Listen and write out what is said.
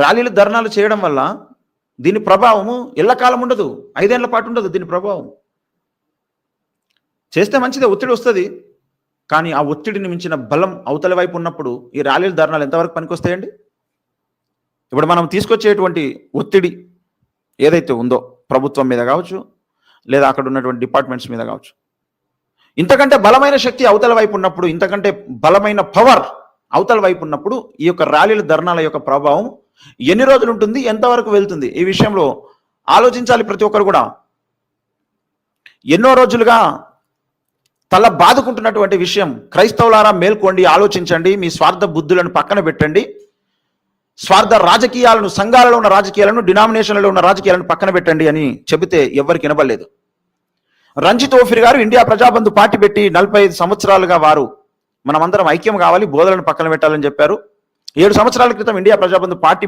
ర్యాలీలు ధర్నాలు చేయడం వల్ల దీని ప్రభావము ఎల్లకాలం ఉండదు. ఐదేళ్ళ పాటు ఉండదు దీని ప్రభావం. చేస్తే మంచిదే ఒత్తిడి వస్తుంది. కానీ ఆ ఒత్తిడిని మించిన బలం అవతల వైపు ఉన్నప్పుడు ఈ ర్యాలీలు ధర్నాలు ఎంతవరకు పనికొస్తాయండి? ఇప్పుడు మనం తీసుకొచ్చేటువంటి ఒత్తిడి ఏదైతే ఉందో ప్రభుత్వం మీద కావచ్చు లేదా అక్కడ ఉన్నటువంటి డిపార్ట్మెంట్స్ మీద కావచ్చు. ఇంతకంటే బలమైన శక్తి అవతల వైపు ఉన్నప్పుడు ఇంతకంటే బలమైన పవర్ అవతల వైపు ఉన్నప్పుడు ఈ యొక్క ర్యాలీల ధర్నాల యొక్క ప్రభావం ఎన్ని రోజులు ఉంటుంది ఎంతవరకు వెళ్తుంది? ఈ విషయంలో ఆలోచించాలి ప్రతి ఒక్కరు కూడా. ఎన్నో రోజులుగా తల బాదుకుంటున్నటువంటి విషయం క్రైస్తవులారా మేల్కోండి ఆలోచించండి మీ స్వార్థ బుద్ధులను పక్కన పెట్టండి. స్వార్థ రాజకీయాలను సంఘాలలో ఉన్న రాజకీయాలను డినామినేషన్లలో ఉన్న రాజకీయాలను పక్కన పెట్టండి అని చెబితే ఎవరికి వినబడలేదు. రంజిత్ ఓఫిర్ గారు ఇండియా ప్రజాబంధు పార్టీ పెట్టి నలభై ఐదు సంవత్సరాలుగా వారు. మనమందరం ఐక్యం కావాలి బోధలను పక్కన పెట్టాలని చెప్పారు. ఏడు సంవత్సరాల క్రితం ఇండియా ప్రజాబంధు పార్టీ